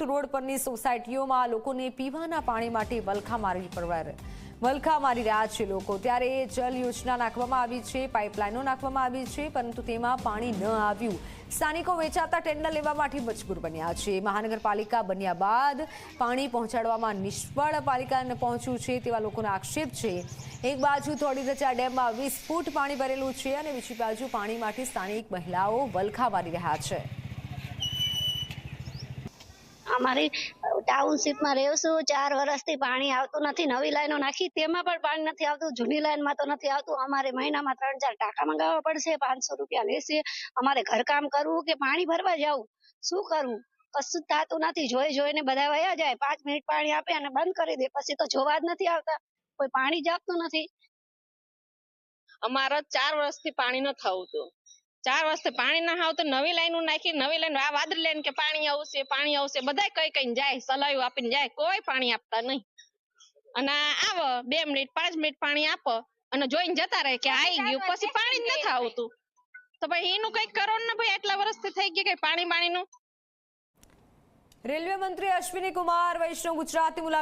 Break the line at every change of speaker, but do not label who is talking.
Foot road પરની સોસાયટીઓમાં લોકોને પીવાના પાણી માટે વલખા મારવી પડવા વલખા મારી રહ્યા છે લોકો. ત્યારે જલ યોજના નાખવામાં આવી છે, પાઇપલાઇનો નાખવામાં આવી છે, પરંતુ તેમાં પાણી ન આવ્યું. સ્થાનિકો વેચાતા ટેન્ડર લેવા માટે મજબૂર બન્યા છે. મહાનગરપાલિકા બન્યા બાદ પાણી પહોંચાડવામાં નિષ્ફળ પાલિકાને પહોંચ્યું છે તેવા લોકોનો આક્ષેપ છે. એક બાજુ થોડી રચા ડેમમાં વીસ ફૂટ પાણી ભરેલું છે અને બીજી બાજુ પાણી માટે સ્થાનિક મહિલાઓ વલખા મારી રહ્યા છે.
અમારી ટાઉનશીપમાં રહેશું ચાર વર્ષથી પાણી આવતું નથી, નવી લાઈનો નાખી, તેમાં પણ પાણી નથી આવતું, જૂની લાઈનમાં તો નથી આવતું, અમારે મહિનામાં ત્રણ ચાર ટાંકા મંગાવવા પડશે, પાંચસો રૂપિયા લેશે, અમારે ઘરકામ કરવું કે પાણી ભરવા જવું? શું કરવું? કશું થતું નથી, જોઈ જોઈને બધા વયા જાય, પાંચ મિનિટ પાણી આપે અને બંધ કરી દે, પછી તો જોવા જ નથી આવતા, કોઈ પાણી જ આપતું નથી.
અમારા ચાર વર્ષથી પાણી ન થવું હતું ચાર વર્ષથી પાણી ના આવતું નવી લાઈન નાખી, નવી લાઈન આ વાદળી લાઈન કે પાણી આવશે પાણી આવશે બધા કઈ કઈ જાય સલાયું આપીને જાય, કોઈ પાણી આપતા નહીં. અને આવો, બે મિનિટ, પાંચ મિનિટ પાણી આપો અને જોઈને જતા રહે કે આવી ગયું, પછી પાણી જ નથી આવતું. તો ભાઈ એનું કંઈક કરો ને ભાઈ, આટલા વર્ષથી થઈ ગયું કઈ પાણી પાણીનું
રેલવે મંત્રી અશ્વિની કુમાર, વૈષ્ણવ ગુજરાતી મુલાકાત